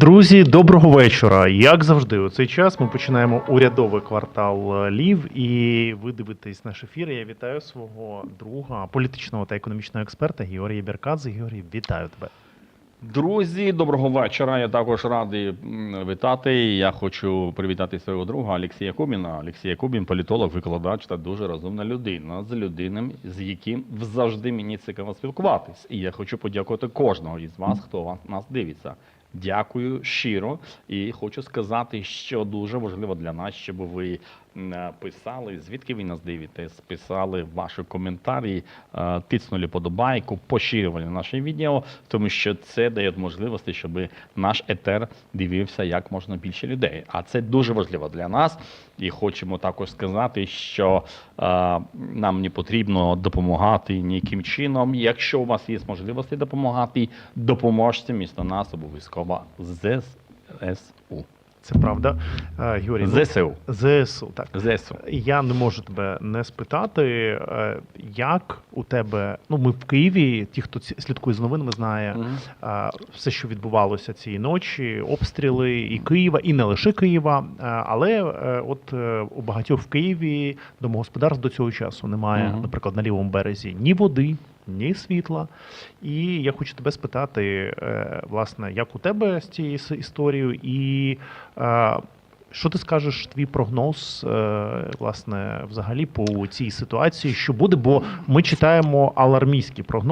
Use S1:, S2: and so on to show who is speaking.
S1: Друзі, доброго вечора. Як завжди, у цей час ми починаємо урядовий квартал е, Лів, і ви дивитесь наш ефір. Я вітаю свого друга, політичного та економічного експерта Георгія Беркадзе. Георгій, вітаю тебе.
S2: Друзі, доброго вечора. Я також радий вітати. Я хочу привітати свого друга Олексія Кубіна. Олексій Кубін, політолог, викладач та дуже розумна людина з людиною, з яким завжди мені цікаво спілкуватись. І я хочу подякувати кожного із вас, хто нас дивиться. Дякую щиро і хочу сказати, що дуже важливо для нас, щоб ви писали, звідки ви нас дивитесь, писали ваші коментарі, е, тиснули подобайку, поширювали наше відео, тому що це дає можливості, щоб наш етер дивився як можна більше людей. А це дуже важливо для нас. І хочемо також сказати, що е, нам не потрібно допомагати ніяким чином. Якщо у вас є можливості допомагати, допоможте місто нас обов'язково з ЗСУ.
S1: Це правда. Е, Георгій, ну,
S2: ЗСУ.
S1: ЗСУ, так.
S2: ЗСУ.
S1: Я не можу тебе не спитати, е, як у тебе. Ну, ми в Києві, ті, хто слідкує з новинами, знає е, все, що відбувалося цієї ночі, обстріли і Києва, і не лише Києва. Але от у багатьох в Києві домогосподарств до цього часу немає,
S2: Мгм.
S1: наприклад, на лівому березі ні води. Ні світла, і я хочу тебе спитати, е, власне, як у тебе з цією історією, і е, що ти скажеш, твій прогноз, е, власне, взагалі по цій ситуації, що буде? Бо ми читаємо алармійські прогнози.